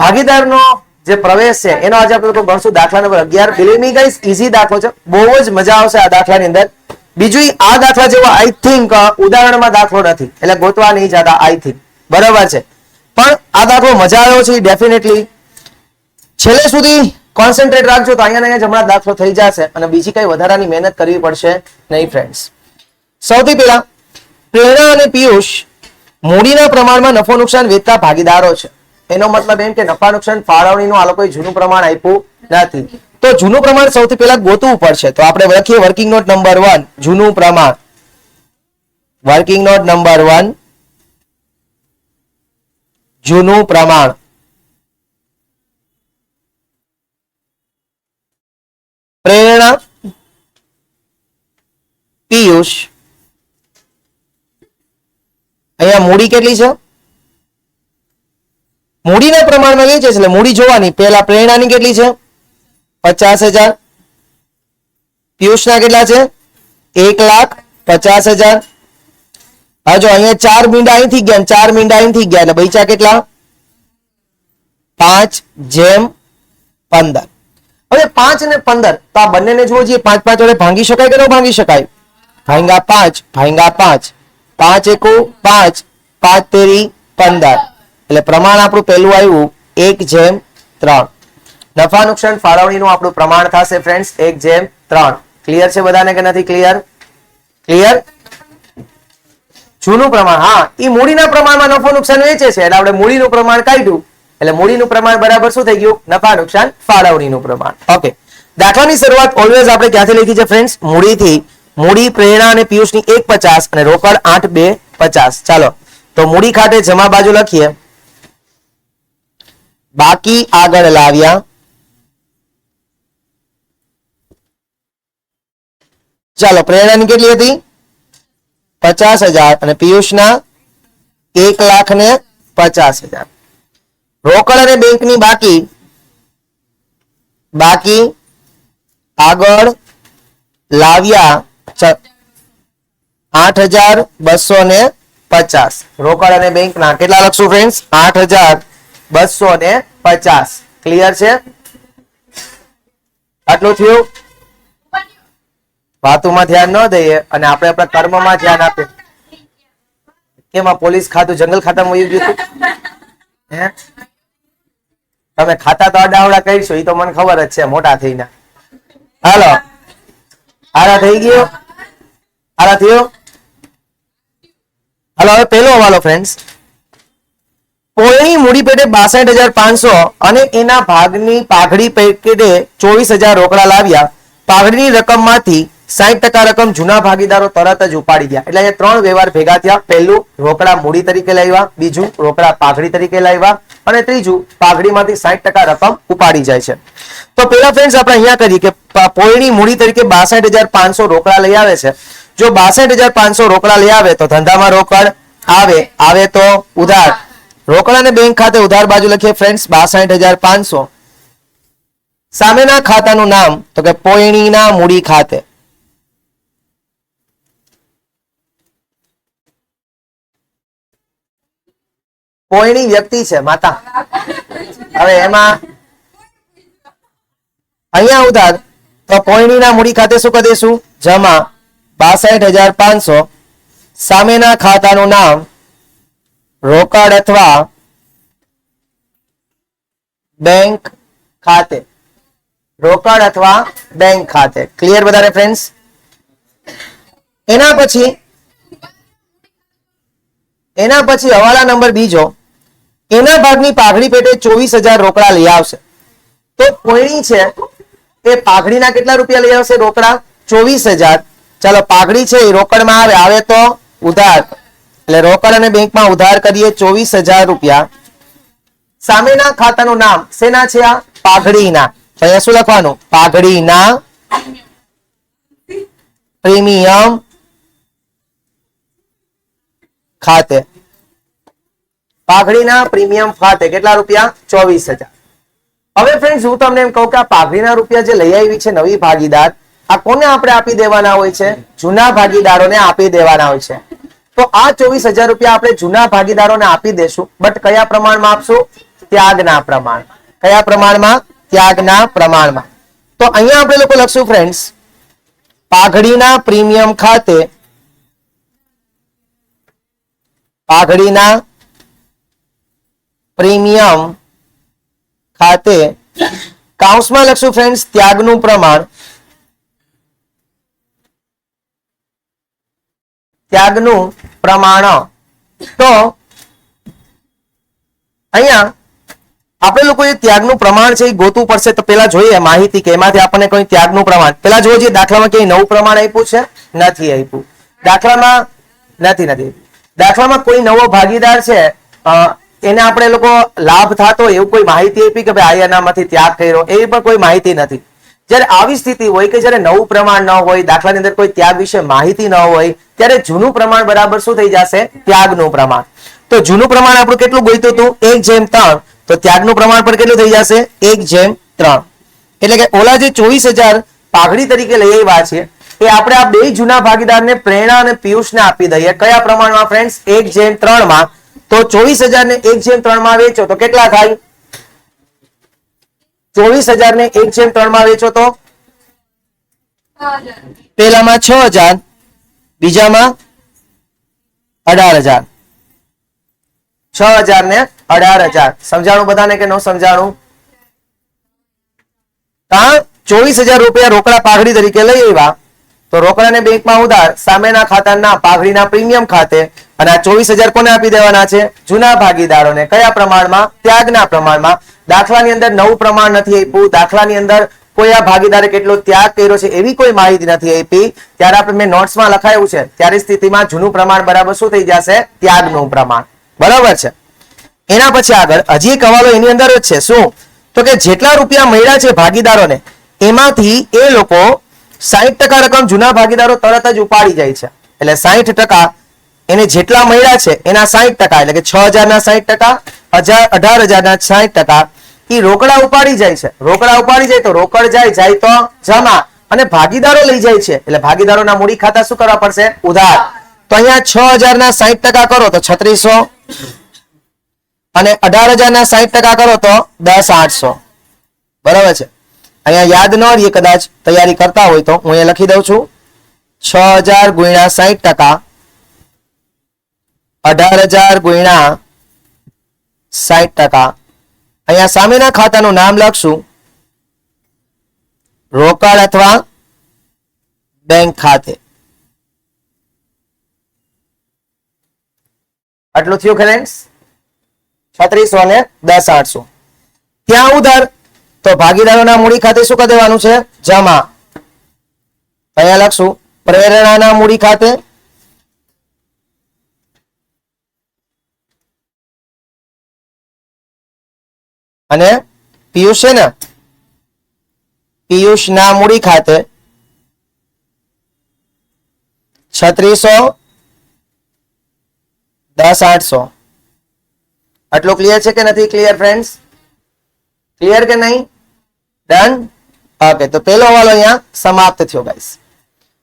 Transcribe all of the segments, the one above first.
ભાગીદારનો જે પ્રવેશ છે, એનો આજે આપણે ભણશું દાખલા નંબર અગિયાર. બિલીમી ગાઈસ ઈઝી દાખલો છે. બહુ જ મજા આવશે આ દાખલાની અંદર. બીજું આ દાખલા જેવો આઈ થિંક ઉદાહરણમાં દાખલો નથી. એટલે ગોતવા નહીં જતા આઈ થિંક બરાબર છે. પણ આ દાખલો મજા આવ્યો છે ડેફિનેટલી છેલ્લે સુધી કોન્સન્ટ્રેટ રાખજો, તો અહીંયા અહીંયા જમણા દાખલો થઈ જશે. અને બીજી કઈ વધારાની મહેનત કરવી પડશે નહીં ફ્રેન્ડ્સ સૌથી પહેલા, પ્રેરણા અને પિયુષ મૂડીના પ્રમાણમાં નફો નુકસાન વેચતા ભાગીદારો છે. એનો મતલબ એમ કે નફા નુકસાન ફાળવણીનું આ લોકોએ જૂનું પ્રમાણ આપ્યું નથી. તો જૂનું પ્રમાણ સૌથી પહેલા ગોતવું પડશે. તો આપણે લખીએ વર્કિંગ નોટ નંબર વન જૂનું પ્રમાણ. વર્કિંગ નોટ નંબર વન જૂનું પ્રમાણ. પ્રેરણા, પિયુષ. અહીંયા મૂડી કેટલી છે? મૂડીના પ્રમાણમાં વેચે છે, એટલે મૂડી જોવાની. પહેલા પ્રેરણાની કેટલી છે? પચાસ હજાર. પિયુષના કેટલા છે? એક લાખ પચાસ હજાર. હા, જો અહીંયા ચાર મીંડા અહીંથી ગયા ચાર મીંડા અહીંથી ગયા, એટલે બૈચા કેટલા? પાંચ જેમ પંદર. હવે પાંચ અને પંદર, તો આ બંનેને જુઓ જોઈએ, પાંચ પાંચ વડે ભાંગી શકાય કે ન ભાંગી શકાય? ભાંગા પાંચ ભાંગા પાંચ. પાંચ એકુ પાંચ પાંચ તેરી પંદર. એટલે પ્રમાણ આપણું પહેલું આવ્યું એક જેમ ત્રણ. નફા, નુકસાન, ફાળવણીનું આપણું પ્રમાણ થશે ફ્રેન્ડ્સ એક જેમ ત્રણ. ક્લિયર છે બધાને કે નથી ક્લિયર ક્લિયર જૂનું પ્રમાણ, હા. એ મૂડીના પ્રમાણમાં નફો, નુકસાન વેચે છે. એટલે આપણે મૂડીનું પ્રમાણ કાઢ્યું. એટલે મૂડીનું પ્રમાણ બરાબર શું થઈ ગયું? નફા, નુકસાન, ફાળવણીનું પ્રમાણ. ઓકે દાખલાની શરૂઆત ઓલવેઝ આપણે ક્યાંથી લખી છે ફ્રેન્ડ્સ મૂડીથી. મૂડી, પ્રેરણા અને પિયુષની એક પચાસ અને રોકડ આઠ બે પચાસ. ચાલો. તો મૂડી ખાતે જમા બાજુ લખીએ. બાકી આગળ લાવ્યા. ચાલો, પ્રેરણાની કેટલી હતી? પચાસ હજાર અને પિયુષના એક લાખ ને પચાસ હજાર. રોકડ અને બેંકની બાકી. બાકી આગળ લાવ્યા આઠ હજાર બસો ને પચાસ. રોકડ અને બેંકના કેટલા લખશું ફ્રેન્ડ આઠ હજાર બસો ને પચાસ. ક્લિયર છે? આટલું થયું? વાતોમાં ધ્યાન ન દઈએ અને આપણે આપણા કર્મમાં ધ્યાન આપીએ. કેમ આ પોલીસ ખાતું જંગલ ખાતામાં વયું ગયું? હે? તમે ખાતા તો અડાવડા કહીશો એ તો મને ખબર જ છે, મોટા થઈને. હાલો. આરા થઈ ગયો? આરા થયો? હાલો, હવે પેલો વાલો ફ્રેન્ડ્સ પોળની મૂડી પેટે બાસઠ હજાર પાંચસો અને એના ભાગની પાઘડી પેકેટે ચોવીસ હજાર રોકડા લાવ્યા. પાઘડીની રકમમાંથી સાઠ ટકા રકમ જૂના ભાગીદારો તરત જ ઉપાડી ગયા. એટલે અહીંયા ત્રણ વ્યવહાર ભેગા થયા. પહેલું, રોકડા મૂડી તરીકે લાવ્યા. બીજું, રોકડા પાઘડી તરીકે લાવ્યા. અને ત્રીજું, પાઘડીમાંથી સાઠ ટકા રકમ ઉપાડી જાય છે. તો પેલા ફ્રેન્ડ્સ આપણે અહીંયા કરીએ કે પોળની મૂડી તરીકે બાસઠ હજાર પાંચસો રોકડા લઈ આવે છે. જો બાસઠ હજાર પાંચસો રોકડા લઈ આવે તો ધંધામાં રોકડ આવે. આવે તો ઉધાર. રોકડ અને બેંક ખાતે ઉધાર બાજુ લખીએ ફ્રેન્ડ્સ બાસઠ હજાર પાંચસો. સામેના ખાતાનું નામ, તો કે પોયણીના મૂડી ખાતે. પોયણી વ્યક્તિ છે, માતા. હવે એમાં અહીંયા ઉધાર, તો પોયણીના મૂડી ખાતે શું કરી દઈશું? જમા બાસઠ હજાર પાંચસો. સામેના ખાતાનું નામ રોકડ અથવા બેંક ખાતે. રોકડ અથવા બેંક ખાતે. ક્લિયર બધા ફ્રેન્ડ્સ એના પછી એના પછી હવાલા નંબર બીજો. એના ભાગની પાઘડી પેટે ચોવીસ હજાર રોકડા લઈ આવશે. તો કોઈની છે, એ પાઘડીના કેટલા રૂપિયા લઈ આવશે રોકડા? ચોવીસ હજાર. ચાલો, પાઘડી છે એ રોકડમાં આવે આવે તો ઉધાર. એટલે રોકડ અને બેંકમાં ઉધાર કરીએ ચોવીસ હજાર રૂપિયા. સામેના ખાતાનું નામ શેના છે આ? પાઘડીના. અહીંયા શું લખવાનું? પાઘડીના પ્રીમિયમ ખાતે. પાઘડીના પ્રીમિયમ ખાતે કેટલા રૂપિયા? ચોવીસ હજાર. હવે ફ્રેન્ડ હું તમને એમ કહું કે આ પાઘડીના રૂપિયા જે લઈ આવી છે નવી ભાગીદાર, આ કોને આપણે આપી દેવાના હોય છે? જૂના ભાગીદારોને આપી દેવાના હોય છે. તો આ ચોવીસ હજાર રૂપિયા આપણે જૂના ભાગીદારોને આપી દેશું. બટ કયા પ્રમાણમાં આપશું? ત્યાગના પ્રમાણ. કયા પ્રમાણમાં? ત્યાગના પ્રમાણમાં. તો અહીંયા આપણે લોકો લખશું ફ્રેન્ડ્સ પાઘડીના પ્રીમિયમ ખાતે પાઘડીના પ્રીમિયમ ખાતે કાઉન્સમાં લખશું ફ્રેન્ડ્સ ત્યાગનું પ્રમાણ. ત્યાગનું પ્રમાણ. તો અહીંયા આપણે લોકો જે ત્યાગનું પ્રમાણ છે એ ગોતવું પડશે. તો પેલા જોઈએ માહિતી કે એમાંથી આપણને કોઈ ત્યાગનું પ્રમાણ. પેલા જોઈએ દાખલામાં ક્યાંય નવું પ્રમાણ આપ્યું છે? નથી આપ્યું. દાખલામાં નથી નથી દાખલામાં કોઈ નવો ભાગીદાર છે એને આપણે લોકો લાભ થતો એવું કોઈ માહિતી આપી કે ભાઈ આયાનામાંથી ત્યાગ કર્યો? એવી પણ કોઈ માહિતી નથી. જ્યારે આવી સ્થિતિ હોય કે જ્યારે નવું પ્રમાણ ન હોય, દાખલાની અંદર કોઈ ત્યાગ વિશે માહિતી ન હોય, ત્યારે જૂનું પ્રમાણ બરાબર શું થઈ જશે? ત્યાગનું પ્રમાણ. તો જૂનું પ્રમાણ આપણું કેટલું ગોઈતું હતું? એક જેમ ત્રણ. તો ત્યાગનું પ્રમાણ પણ કેટલું થઈ જશે? એક જેમ ત્રણ. એટલે કે ઓલા જે ચોવીસ હજાર પાઘડી તરીકે લઈ આવ્યા છે, એ આપણે આ બે જૂના ભાગીદારને પ્રેરણા અને પિયુષને આપી દઈએ. કયા પ્રમાણમાં ફ્રેન્ડ્સ એક જેમ ત્રણમાં તો ચોવીસ હજાર ને એક જેમ ત્રણમાં વેચો. તો કેટલા થાય? ચોવીસ હજાર ને એક જેમ ત્રણમાં વેચો તો? પેલામાં છ હજાર, બીજામાં અઢાર હજાર. છ હજાર ને અઢાર હજાર. સમજાણું બધાને કે ન સમજાણું? કા ચોવીસ હજાર રૂપિયા રોકડા પાઘડી તરીકે લઈ આવ્યા, તો રોકડાને બેંકમાં ઉધાર, સામેના ખાતાના પાઘડીના પ્રીમિયમ ખાતે અને આ ચોવીસ હજાર કોને આપી દેવાના છે? જૂના ભાગીદારોને. કયા પ્રમાણમાં? ત્યાગના પ્રમાણમાં. દાખલાની અંદર નવું પ્રમાણ નથી આપ્યું. દાખલાની અંદર કોઈ આ ભાગીદારે કેટલો ત્યાગ કર્યો છે એવી કોઈ માહિતી નથી આપી. ત્યારે આપણે મેં નોટ્સમાં લખાયું છે. ત્યારે સ્થિતિમાં જૂનું પ્રમાણ બરાબર શું થઈ જશે? ત્યાગનું પ્રમાણ. બરાબર છે? એના પછી આગળ, હજી એક હવાલો એની અંદર જ છે. શું? તો કે જેટલા રૂપિયા મળ્યા છે ભાગીદારોને, એમાંથી એ લોકો સાહીઠ ટકા રકમ જૂના ભાગીદારો તરત જ ઉપાડી જાય છે. એટલે સાહીઠ ટકા એને જેટલા મળ્યા છે, એના સાહીઠ ટકા, એટલે કે છ હજારના સાહીઠ ટકા, હજાર, અઢાર હજારના સાહીઠ ટકા એ રોકડા ઉપાડી જાય છે. રોકડા ઉપાડી જાય તો રોકડ જાય જાય તો જમા. અને ભાગીદારો લઈ જાય છે. એટલે ભાગીદારોના મૂડી ખાતા શું કરવા પડશે? ઉધાર. તો અહીંયા છ હજારના સાહીઠ ટકા કરો તો છત્રીસો અને અઢાર હજારના સાહીઠ ટકા કરો તો દસ આઠસો. બરાબર છે? અહીંયા યાદ ન રહીએ કદાચ, તૈયારી કરતા હોય તો હું અહીંયા લખી દઉં છું. છ હજાર ગુણ્યા સાહીઠ ટકા અઢાર હજાર ગુણ્યા સાહીઠ ટકા. અહીંયા સામેના ખાતાનું નામ લખશું. રોકડ અથવા બેંક ખાતે. આટલું થયું ફ્રેન્ડ્સ છત્રીસો ને દસ આઠસો. ત્યાં ઉધાર. તો ભાગીદારોના મૂડી ખાતે શું કરી દેવાનું છે? જમા. અહીંયા લખશું. પ્રેરણાના મૂડી ખાતે અને પિયુષ છે ને, પિયુષના મૂડી ખાતે છત્રીસો દસ આઠસો. આટલું ક્લિયર છે કે નથી ક્લિયર ફ્રેન્ડ્સ ક્લિયર કે નહીં? ડન ઓકે તો પહેલો હવાલો અહીંયા સમાપ્ત થયો ગાઈસ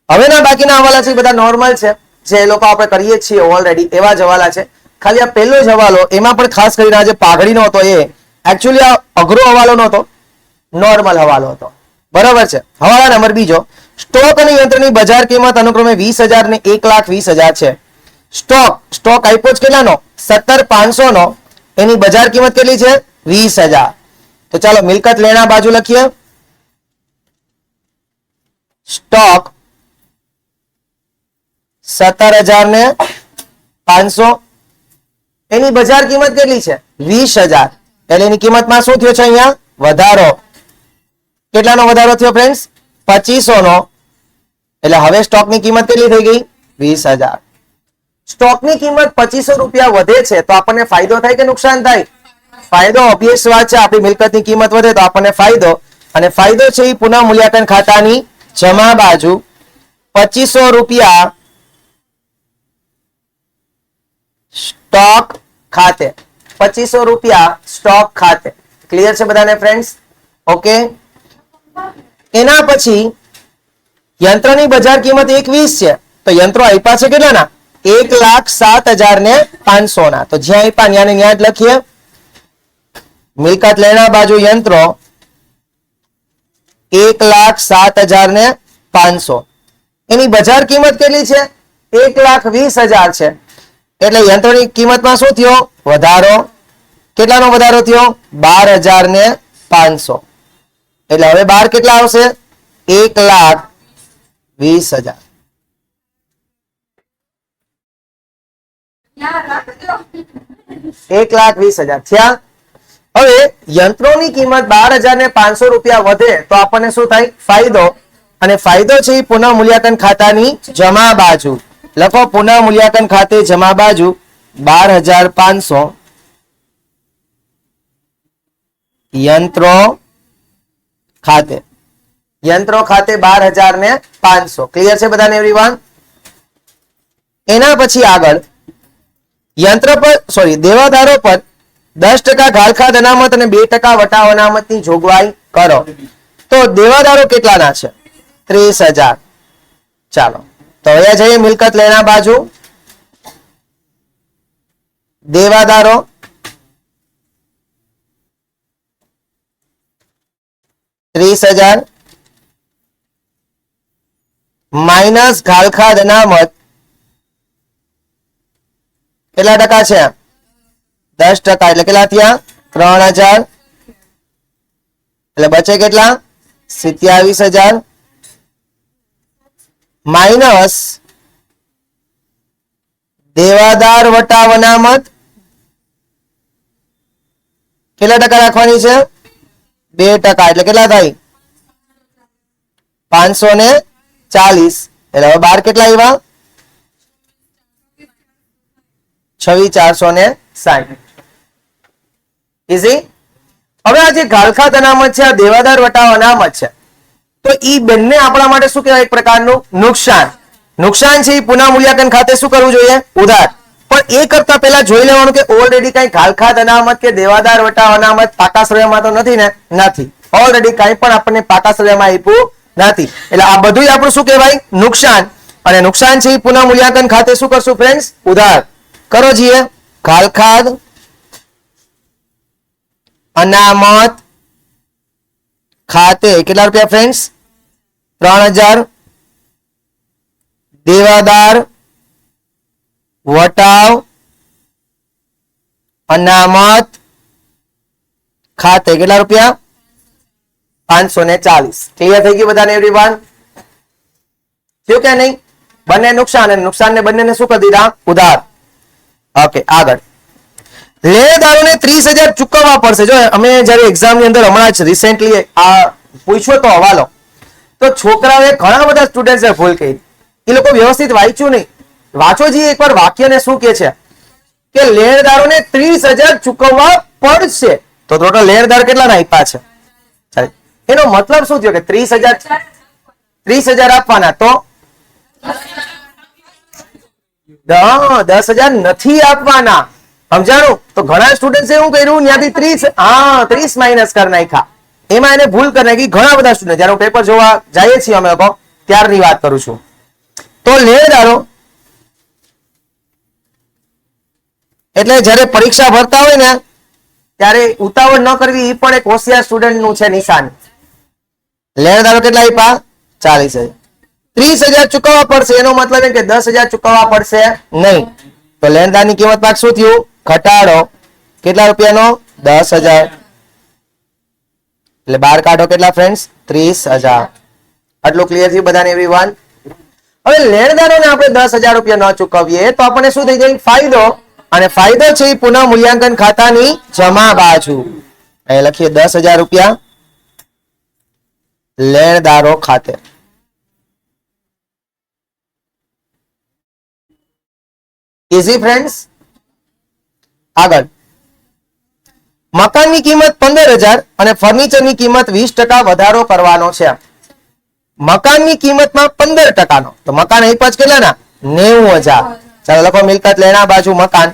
હવેના બાકીના હવાલા છે બધા નોર્મલ છે, જે એ લોકો આપણે કરીએ છીએ ઓલરેડી એવા જ હવાલા છે. ખાલી આ પહેલો જ હવાલો, એમાં પણ ખાસ કરીને આજે પાઘડીનો હતો એ એકચ્યુઅલી આ અઘરો હવાલો નહોતો. નોર્મલ હવાલો હતો. બરાબર છે? હવાલા નંબર બીજો. સ્ટોક અને યંત્રની બજાર કિંમત અનુક્રમે વીસ હજાર ને એક લાખ વીસ હજાર છે. સ્ટોક સ્ટોક આપ્યો જ કેટલાનો? સત્તર પાંચસો નો એની બજાર કિંમત કેટલી છે? વીસ હજાર. તો ચાલો, મિલકત લેણા બાજુ લખીએ. સ્ટોક સત્તર હજાર ને પાંચસો. એની બજાર કિંમત કેટલી છે? વીસ હજાર. એટલે એની કિંમતમાં શું થયો છે અહીંયા? વધારો. કેટલાનો વધારો થયો ફ્રેન્ડ્સ પચીસો નો એટલે હવે સ્ટોકની કિંમત કેટલી થઈ ગઈ? વીસ હજાર. સ્ટોકની કિંમત પચીસો રૂપિયા વધે છે, તો આપણને ફાયદો થાય કે નુકસાન થાય? ફાયદો ઓબ્વિયસ વાત છે, આપણી મિલકતની કિંમત વધે તો આપણને ફાયદો. અને ફાયદો છે એ પુનઃ મૂલ્યાંકન ખાતાની જમા બાજુ. પચીસો રૂપિયા સ્ટોક ખાતે. પચીસો રૂપિયા સ્ટોક ખાતે. ક્લિયર છે બધાને ફ્રેન્ડ્સ ઓકે એના પછી યંત્રની બજાર કિંમત એક વીસ છે. તો યંત્રો આપ્યા છે કેટલાના? એક લાખ સાત હજાર ને પાંચસો ના તો જ્યાં આપ્યા ત્યાં ત્યાં જ લખીએ. મિલકત લેણા બાજુ યંત્રો એક લાખ સાત હજાર ને પાંચસો. એની બજાર કિંમત કેટલી છે? એક લાખ વીસ હજાર છે. એટલે યંત્રોની કિંમતમાં શું થયો? વધારો. કેટલાનો વધારો થયો? બાર હજાર ને પાંચસો. એટલે હવે બાર કેટલા આવશે? એક લાખ વીસ હજાર. એક લાખ વીસ હજાર. થયા? હવે યંત્રોની કિંમત બાર હજાર ને પાંચસો રૂપિયા વધે તો આપણને શું થાય? ફાયદો. અને ફાયદો છે પુનઃ મૂલ્યાંકન ખાતાની જમા બાજુ. લખો પુનઃ મૂલ્યાંકન ખાતે જમા બાજુ બાર હજાર પાંચસો યંત્રો ખાતે. યંત્રો ખાતે બાર હજાર ને પાંચસો. ક્લિયર છે બધાને એવરીવન એના પછી આગળ યંત્ર પર સોરી દેવાદારો પર દસ ટકા ઘાલખાદ અનામત અને બે ટકા વટાવ અનામતની જોગવાઈ કરો. તો દેવાદારો કેટલાના છે? ત્રીસ હજાર. ચાલો. તો હવે જઈએ મિલકત લેણા બાજુ. દેવાદારો. ત્રીસ હજાર. માઇનસ ઘાલખાદ અનામત. કેટલા ટકા છે? દસ ટકા. એટલે કેટલા થયા? ત્રણ હજાર. એટલે બચે કેટલા? સિત્યાવીસ હજાર. માઇનસ દેવાદાર વટા વનામત કેટલા ટકા રાખવાની છે? બે ટકા. એટલે કેટલા થાય? પાંચસો ને ચાલીસ. એટલે હવે બાર કેટલા આવ્યા? છવ્વીસ ચારસો ને સાઠ ઇઝી હવે આ જે ગાલખાત અનામત છે, આ દેવાદાર વટાવ અનામત છે તો એ બંને આપણા માટે શું કહેવાય એક પ્રકારનું નુકસાન. નુકસાન છે એ પુનઃ મૂલ્યાંકન ખાતે શું કરવું જોઈએ? ઉધાર. પણ એ કરતા પહેલા જોઈ લેવાનું કે ઓલરેડી કઈ ગાલખાત અનામત કે દેવાદાર વટાવ અનામત પાકા શ્રેયમાં તો નથી ને? નથી. ઓલરેડી કઈ પણ આપણને પાકા શ્રેયમાં આપ્યું નથી. એટલે આ બધું આપણું શું કહેવાય? નુકસાન. અને નુકસાન છે એ પુનઃ મૂલ્યાંકન ખાતે શું કરશું ફ્રેન્ડ્સ ઉધાર. કરો છીએ ઘાલખાદ, અનામત ખાતે કેટલા રૂપિયા ફ્રેન્ડ્સ ત્રણ હજાર દેવાદાર વટાવ અનામત ખાતે કેટલા રૂપિયા પાંચસો ને ચાલીસ ક્લિયર થઈ ગયું બધાને એવરીવન થયું કે નહીં? બંને નુકસાન અને નુકસાન ને બંનેને શું કરી દીધા? ઉધાર. ઓકે આગળ. લેણદારોને ત્રીસ હજાર ચૂકવવા પડશે. જો અમે જયારે એક્ઝામની અંદર હમણાં જ રિસેન્ટલી આ પૂછ્યો તો હવાલો. તો છોકરાઓએ ઘણા બધા સ્ટુડન્ટ્સે ભૂલ કરી. એ લોકો વ્યવસ્થિત વાંચ્યું નહીં. વાંચો વાંચોજી એકવાર વાક્યને શું કે છે? કે લેણદારોને ત્રીસ હજાર ચૂકવવા પડશે. તો ટોટલ લેણદાર કેટલાના આપ્યા છે. એનો મતલબ શું થયો કે ત્રીસ હજાર ત્રીસ હજાર આપવાના? તો દસ હજાર નથી આપવાના. સમજાણું? તો ઘણા સ્ટુડન્ટ એવું કર્યું ત્યાંથી ત્રીસ, હા, ત્રીસ માઇનસ કરી નાખ્યા. એમાં એને ભૂલ કરી નાખી. ઘણા બધા સ્ટુડન્ટ જયારે પેપર જોવા જઈએ છીએ અમે લોકો, ત્યારની વાત કરું છું. તો લેણદારો એટલે જ્યારે પરીક્ષા ભરતા હોય ને, ત્યારે ઉતાવળ ન કરવી એ પણ એક હોશિયાર સ્ટુડન્ટનું છે નિશાન. લેણદારો કેટલા આપ્યા ચાલીસ હજાર. ત્રીસ હજાર ચૂકવવા પડશે. એનો મતલબ કે દસ હજાર ચૂકવવા પડશે નહીં. તો લેણદારની કિંમત પાક શું થયું? ઘટાડો કેટલા રૂપિયાનો? દસ હજાર. એટલે બાર કાઢો કેટલા ફ્રેન્ડ્સ ત્રીસ હજાર. આટલું ક્લિયર થયું બધાને એવી વન હવે લેણદારોને આપણે દસ હજાર રૂપિયા ન ચૂકવીએ તો આપણને શું થઈ જાય? ફાયદો. અને ફાયદો છે એ પુનઃ મૂલ્યાંકન ખાતાની જમા બાજુ. અહીં લખીએ દસ હજાર રૂપિયા લેણદારો ખાતે. ઇઝી ફ્રેન્ડ્સ આગળ. મકાનની કિંમત પંદર હજાર અને ફર્નિચરની કિંમત વીસ ટકા વધારો કરવાનો છે. મકાનની કિંમતમાં પંદર ટકાનો. તો મકાન અહીં પાંચ કેટલાના? નેવું હજાર. ચાલો લખો મિલકત લેણા બાજુ મકાન.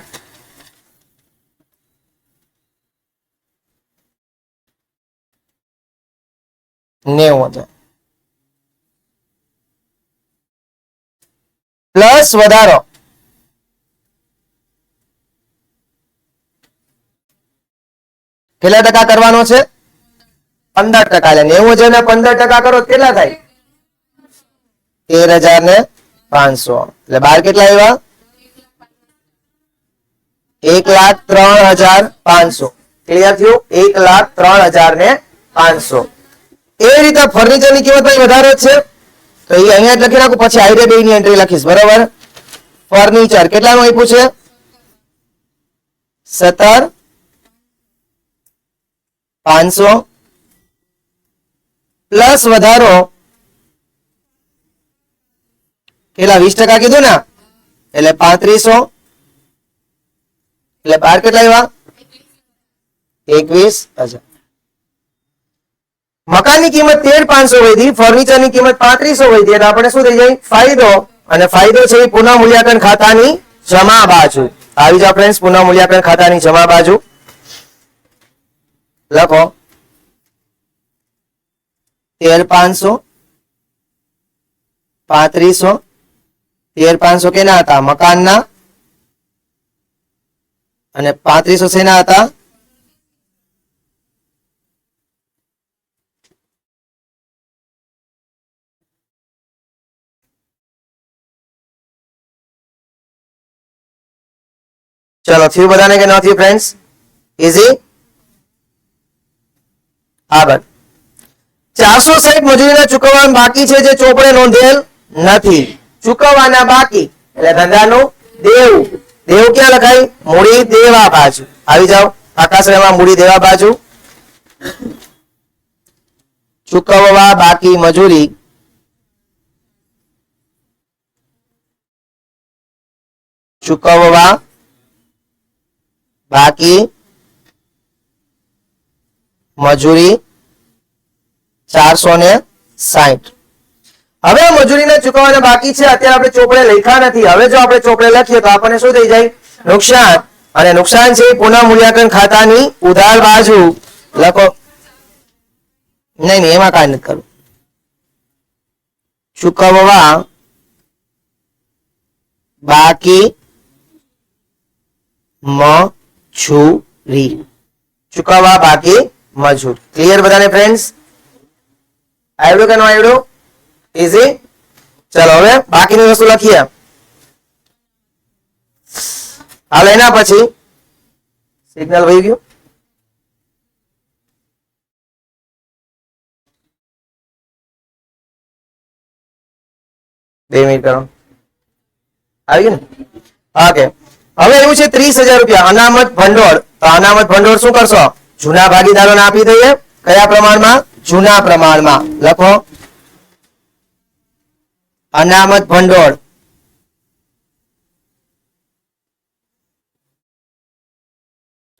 નેવું હજાર. પ્લસ વધારો. કેટલા ટકા કરવાનો છે? પંદર ટકા. એટલે નેવું હજાર ને પંદર ટકા કરો, કેટલા થાય? તેર હજાર ને પાંચસો. એટલે બાર કેટલા આવ્યા? એક લાખ ત્રણ હજાર પાંચસો. ક્લિયર થયું? એક લાખ ત્રણ હજાર ને પાંચસો. એ રીતે ફર્નિચરની કિંમત ભાઈ વધારે છે. તો એ અહીંયા લખી નાખું, પછી આઈરે બે ની એન્ટ્રી લખીશ. બરોબર? ફર્નિચર કેટલાનું આપ્યું છે? સત્તર પાંચસો પ્લસ વધારો કેટલા? વીસ ટકા કીધું ને? એટલે પાંત્રીસો. એટલે બાર કેટલા આવ્યા? એકવીસ. અચ્છા. મકાનની કિંમત તેર પાંચસો વધી ફર્નિચરની કિંમત પાંત્રીસો વધી એટલે આપણે શું થઈ જાય? ફાયદો. અને ફાયદો છે એ પુનઃ મૂલ્યાંકન ખાતાની જમા બાજુ. આવી જાઓ ફ્રેન્ડ્સ પુનઃ મૂલ્યાંકન ખાતાની જમા બાજુ. લખો. તેર પાંચસો, પાંત્રીસો, તેર પાંચસો કેના હતા? મકાનના. અને પાંત્રીસો શેના હતા? ચલો, થયું બધાને કે ન થયું ફ્રેન્ડ્સ ઇઝી આગળ ચારસો સાઈઠ મજૂરીના ચૂકવવાનું બાકી છે જે ચોપડે નોંધેલ નથી. ચૂકવવાના બાકી. એટલે ધંધાનું દેવું. દેવું ક્યાં લખાય? મૂડી દેવા બાજુ. આવી જાઓ. આકાશ્રયમાં મૂડી દેવા બાજુ. ચૂકવવા બાકી મજૂરી. ચૂકવવા બાકી મજૂરી. ચારસો ને સાહીઠ. હવે મજૂરીને ચૂકવવાના બાકી છે, અત્યારે આપણે ચોપડે લખ્યા નથી. હવે જો આપણે ચોપડે લખીએ તો આપણને શું થઈ જાય? નુકસાન. અને નુકસાન છે પુનઃ મૂલ્યાંકન ખાતાની ઉધાર બાજુ. લખો. નહીં એમાં કાંઈ નથી કરવું. ચૂકવવા બાકી મજૂરી. ચૂકવવા બાકી મજૂર. ક્લિયર બધાને ફ્રેન્ડ્સ આવડ્યું કે ન આવડ્યું ઇઝી ચલો હવે બાકીની વસ્તુ લખીએ. હાલ એના પછી સિગ્નલ વહી ગયું. બે મિનિટ કરો. આવી ગયું ને? ઓકે. હવે એવું છે ત્રીસ હજાર રૂપિયા. અનામત ભંડોળ. તો અનામત ભંડોળ શું કરશો? જૂના ભાગીદારોને આપી દઈએ. કયા પ્રમાણમાં? જૂના પ્રમાણમાં. લખો. અનામત ભંડોળ.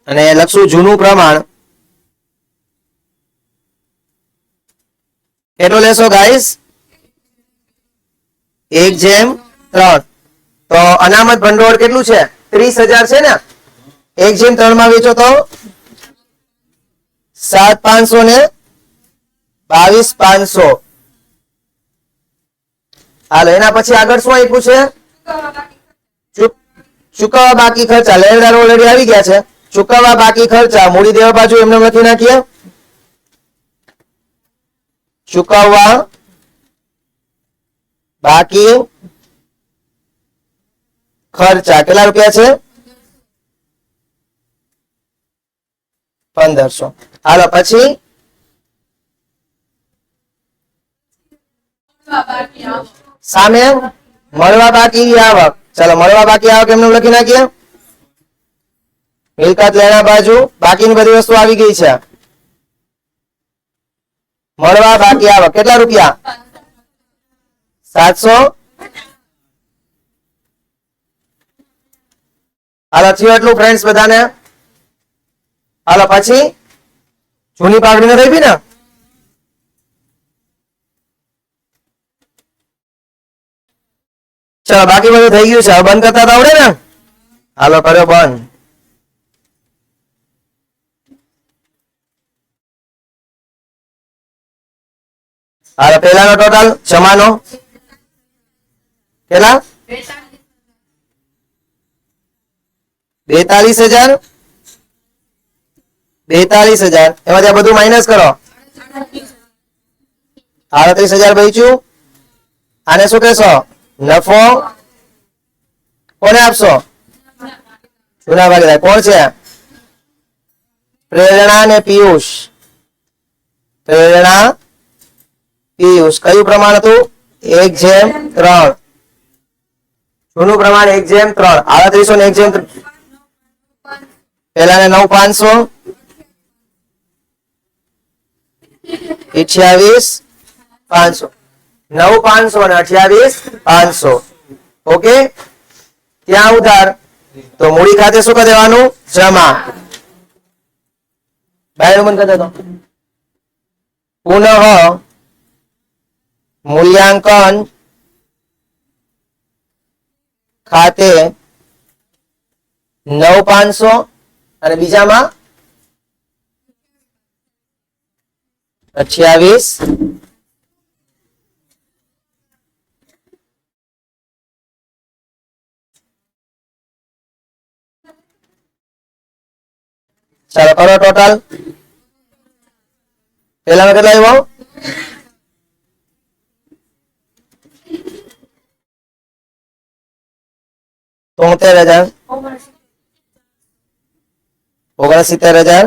અને લખશું જૂનું પ્રમાણ. કેટલું લેશો ગાઈસ એક જેમ ત્રણ. તો અનામત ભંડોળ કેટલું છે? ત્રીસ હજાર છે ને? એક જેમ ત્રણમાં વેચો તો સાત પાંચસો ને બાવીસ પાંચસો. હાલો, એના પછી આગળ શું આપ્યું છે? ચુકવવા બાકી ખર્ચા. લેણદાર ઓલરેડી આવી ગયા છે. ચુકવવા બાકી ખર્ચા. મૂડી દેવા બાજુ એમને લખી નાખીએ. ચુકવવા બાકી ખર્ચા. કેટલા રૂપિયા છે? પંદરસો. હાલો, પછી સામે મળવા બાકી આવક. ચાલો, મળવા બાકી આવક એમનું લખી નાખીએ. મિલકત લેણા બાજુ બાકીની બધી વસ્તુ આવી ગઈ છે. મળવા બાકી આવક. કેટલા રૂપિયા? સાતસો. હાલો, થયું એટલું ફ્રેન્ડ્સ બધાને? હાલો, પછી? જૂની પાઘડી ને રહી ને? ચલો, બાકી બધું થઈ ગયું છે. બંધ કરતા આવડે ને. હાલો, કર્યો બંધ. હાલો પેલાનો ટોટલ જમાનો. કેટલા બેતાલીસ હજાર. બેતાલીસ હજાર. એમાં ત્યાં બધું માઇનસ કરો. આડત્રીસ હજાર બચ્યું. આને શું કહેશો? નફો કોને આપશો? જૂના ભાગીદાર કોણ છે? પ્રેરણા ને પિયુષ. પ્રેરણા, પિયુષ. કયું પ્રમાણ હતું? એક જેમ ત્રણ. જૂનું પ્રમાણ એક જેમ ત્રણ. આડત્રીસો ને એક જેમ પેલા ને નવ પાંચસો. અઠ્યાવીસ પાંચસો. નવ પાંચસો અને અઠ્યાવીસ, પાંચસો. ઓકે ત્યાં ઉધાર. તો મૂડી ખાતે શું કરી દેવાનું? જમા. પુનઃ મૂલ્યાંકન ખાતે નવ પાંચસો અને બીજામાં અઠ્યાવીસ ચાલો, કરો ટોટલ પેલામાં કેટલા આવ્યો તોતેર હજાર. ઓગણસિત્તેર હજાર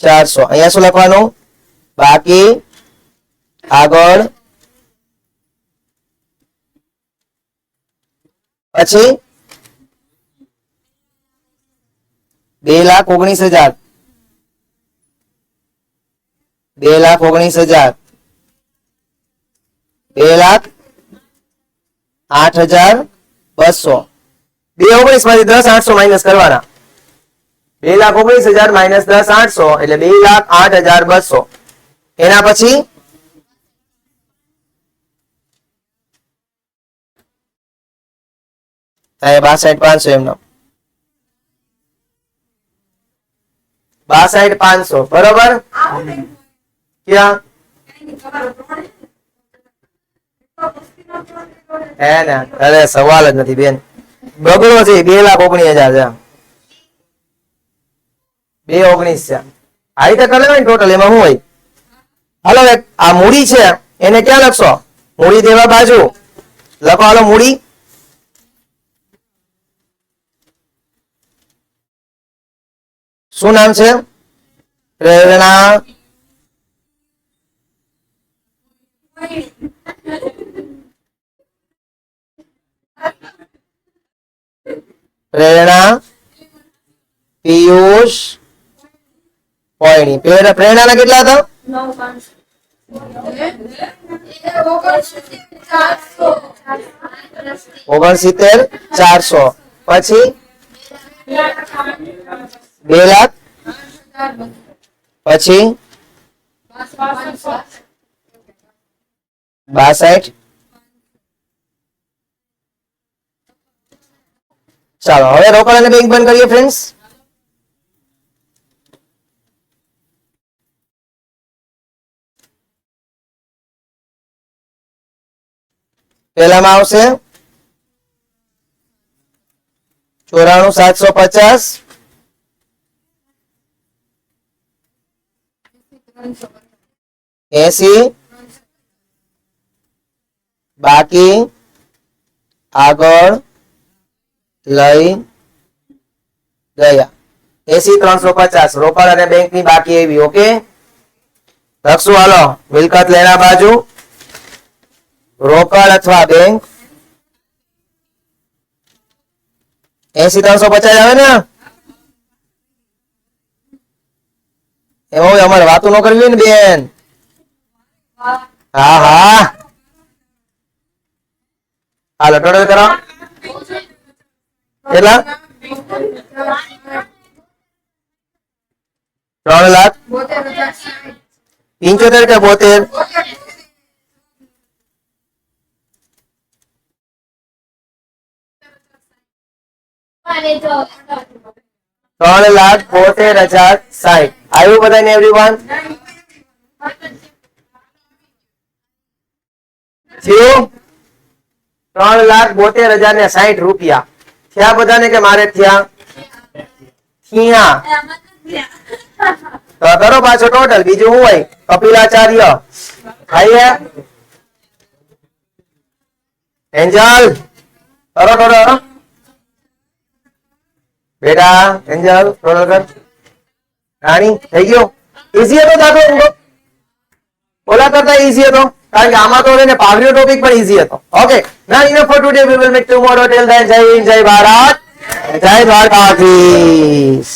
ચારસો. અહીંયા શું લખવાનું? બાકી, આગળ. પછી બે લાખ ઓગણીસ હજાર. બે લાખ ઓગણીસ હજાર. બે લાખ આઠ હજાર બસો. બે ઓગણીસમાંથી દસ આઠસો માઇનસ કરવાના. બે લાખ ઓગણીસ હજાર માઇનસ દસ આઠસો એટલે બે લાખ આઠ હજાર બસો. એના પછી થાય સાઈડ પાંચસો એમનો. બાસઠ પાંચસો, બરોબર? ક્યાં? ને, અરે સવાલ જ નથી, બેન. બગડો છે, બે લાખ ઓગણીસ હજાર છે બે ઓગણીસ છે. આ રીતે કરી લેવાય ટોટલ એમાં શું હોય? હાલો આ મૂડી છે, એને ક્યાં લખશો? મૂડી દેવા બાજુ. લખો, હાલો, મૂડી. શું નામ છે? પ્રેરણા. પ્રેરણા. પિયુષ પોયણી. પ્રેરણા પ્રેરણાના કેટલા હતા? ઓગણસિત્તેર ચારસો. પછી? બે લાખ. પછી? બાસઠ. ચાલો, હવે રોકડ અને બેંક બંધ કરીએ ફ્રેન્ડ્સ પેલામાં આવશે. ચોરાણું સાતસો પચાસ. એસી. બાકી આગળ લઈ ગયા. એસી ત્રણસો પચાસ. રોકડ અને બેંકની બાકી એવી, ઓકે? લખશું હાલો. મિલકત લેના બાજુ. રોકડ અથવા બેંક. એસી ત્રણસો પચાસ આવે ને? એમાં અમારે વાતો ન કરવી ને બેન. હા હા. હાલો ટોટલ કરો. કેટલા? ત્રણ લાખ. પંચોતેર કે બોતેર? ત્રણ લાખ બોતેર હજાર સાઠ આવ્યું બધાને એવરીવન ત્રણ લાખ બોતેર હજાર ને સાઠ રૂપિયા. થયા બધાને કે મારે થયા? થયા. કરો પાછો ટોટલ બીજું શું હોય? કપિલાચાર્ય. ખાઈએ? એન્જલ? કરો ટોટલ બેટા એન્જલ કર રાણી, થઈ ગયો. ઈઝી હતો દાખલો? ઓલા કરતા ઈઝી હતો, કારણ કે આમાં તો એને પાવરીઓ ટોપિક પણ ઈઝી હતો. ઓકે ના enough for today we will make tomorrow tell then જય હિન્દ જય ભારત જય દ્વારકાધીશ